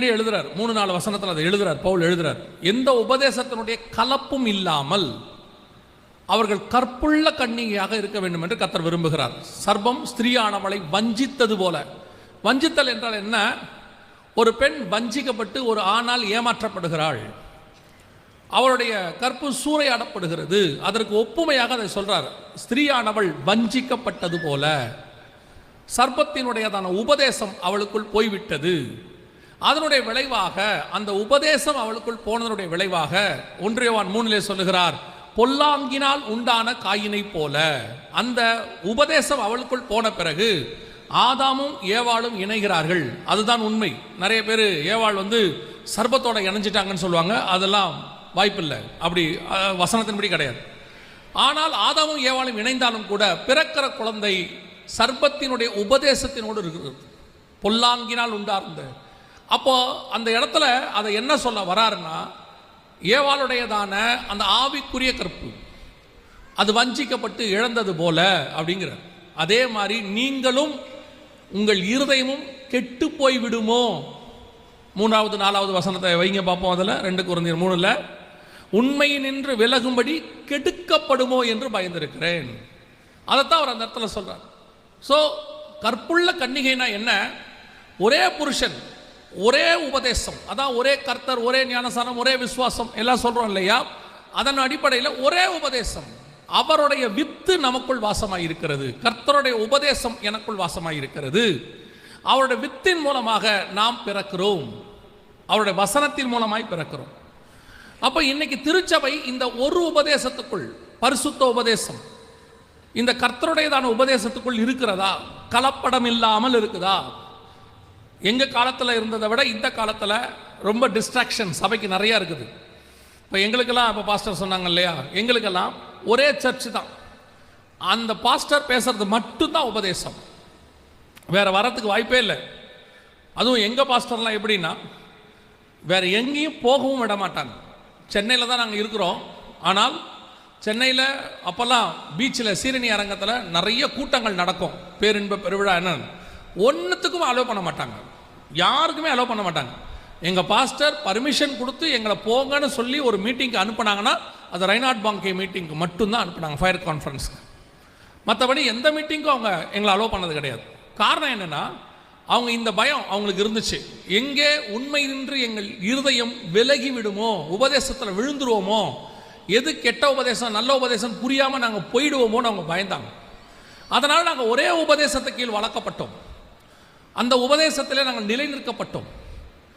முன்னாடி எழுதுறார். மூணு நாலு வசனத்தில் அதை எழுதுறார். பவுல் எழுதுறார். எந்த உபதேசத்தினுடைய கலப்பும் இல்லாமல் அவர்கள் கற்புள்ள கன்னிகையாக இருக்க வேண்டும் என்று கத்தர் விரும்புகிறார். சர்பம் ஸ்திரீயானவளை வஞ்சித்தது போல. வஞ்சித்தல் என்றால் என்ன? ஒரு பெண் வஞ்சிக்கப்பட்டு ஒரு ஆணால் ஏமாற்றப்படுகிறாள். அவளுடைய கற்பு சூறையாடப்படுகிறது. அதற்கு ஒப்புமையாக அதை சொல்றார். ஸ்திரீயானவள் வஞ்சிக்கப்பட்டது போல. சர்ப்பத்தினுடையதான உபதேசம் அவளுக்குள் போய்விட்டது. அதனுடைய விளைவாக அந்த உபதேசம் அவளுக்குள் போனதனுடைய விளைவாக ஒன்றியவான் மூணிலே சொல்லுகிறார் பொல்லாங்கினால் உண்டான காயினை போல. அந்த உபதேசம் அவளுக்குள் போன பிறகு ஆதாமும் ஏவாளும் இணைகிறார்கள். அதுதான் உண்மை. நிறைய பேர் ஏவாள் வந்து சர்பத்தோட இணைஞ்சிட்டாங்கன்னு சொல்லுவாங்க. அதெல்லாம் வாய்ப்பில்லை. அப்படி வசனத்தின்படி கிடையாது. ஆனால் ஆதாமும் ஏவாளும் இணைந்தாலும் கூட பிறக்கிற குழந்தை சர்பத்தினுடைய உபதேசத்தினோடு இருக்கிறது. பொல்லாங்கினால் உண்டார்ந்த அப்போது அந்த இடத்துல அதை என்ன சொல்ல வராருன்னா ஏவாளுடையதான அந்த ஆவிக்குரிய கற்பு. அது வஞ்சிக்கப்பட்டு இழந்தது போல அப்படிங்கிறார். அதே மாதிரி நீங்களும் உங்கள் இருதயமும் கெட்டு போய் விடுமோ? மூணாவது நாலாவது வசனத்தை வைங்க பார்ப்போம் அதில். ரெண்டு குறைந்தர் மூணுல உண்மை நின்று விலகும்படி கெடுக்கப்படுமோ என்று பயந்திருக்கிறேன். அதைத்தான் அவர் அந்த இடத்துல சொல்கிறார் ஸோ கற்புள்ள கன்னிகைனா என்ன? ஒரே புருஷன் ஒரே உபதேசம். அதான் ஒரே கர்த்தர் ஒரே ஞானசானம் ஒரே விசுவாசம் எல்லாம் சொல்கிறோம் இல்லையா? அதன் அடிப்படையில் ஒரே உபதேசம். அவருடைய வித்து நமக்குள் வாசமாக இருக்கிறது கர்த்தருடைய உபதேசம் எனக்குள் வாசமாக இருக்கிறது அவருடைய வித்தின் மூலமாக நாம் பிறக்கிறோம். அவருடைய வசனத்தின் மூலமாய் பிறக்கிறோம். அப்போ இன்னைக்கு திருச்சபை இந்த ஒரு உபதேசத்துக்குள் பரிசுத்த உபதேசம். இந்த கர்த்தருடையதான உபதேசத்துக்குள் இருக்கிறதா? கலப்படம் இல்லாமல் இருக்குதா? எங்கள் காலத்தில் இருந்ததை விட இந்த காலத்தில் ரொம்ப டிஸ்ட்ராக்ஷன் சபைக்கு நிறையா இருக்குது. இப்போ எங்களுக்கெல்லாம் இப்போ பாஸ்டர் சொன்னாங்க இல்லையா? எங்களுக்கெல்லாம் ஒரே சர்ச்சு தான். அந்த பாஸ்டர் பேசுறது மட்டும்தான் உபதேசம். வேற வரத்துக்கு வாய்ப்பே இல்லை. அதுவும் எங்கள் பாஸ்டர்லாம் எப்படின்னா வேற எங்கேயும் போகவும் விட மாட்டாங்க. சென்னையில் தான் நாங்கள் இருக்கிறோம். ஆனால் சென்னையில் அப்போல்லாம் பீச்சில் சீரணி அரங்கத்தில் நிறைய கூட்டங்கள் நடக்கும். பேரின்ப பெருவிழா என்னன்னு. ஒன்றுத்துக்கும் அலோவ் பண்ண மாட்டாங்க. யாருக்குமே அலோவ் பண்ண மாட்டாங்க. எங்கள் பாஸ்டர் பர்மிஷன் கொடுத்து எங்களை போங்கன்னு சொல்லி ஒரு மீட்டிங்க்கு அனுப்புனாங்கன்னா அது ரைனாட் பாங்கே மீட்டிங்க்கு மட்டும்தான் அனுப்புனாங்க ஃபயர் கான்ஃபரன்ஸ்க்கு மற்றபடி எந்த மீட்டிங்க்கும் அவங்க எங்களை அலோவ் பண்ணது கிடையாது. காரணம் என்னென்னா அவங்க இந்த பயம் அவங்களுக்கு இருந்துச்சு. எங்கே உண்மை நின்று எங்கள் இருதயம் விலகி விடுமோ உபதேசத்தில் விழுந்துருவோமோ எது கெட்ட உபதேசம் நல்ல உபதேசம் புரியாமல் நாங்கள் போயிடுவோமோன்னு அவங்க பயந்தாங்க. அதனால் நாங்கள் ஒரே உபதேசத்தை கீழ் வளர்க்கப்பட்டோம். அந்த உபதேசத்தில் நாங்கள் நிலைநிற்கப்பட்டோம்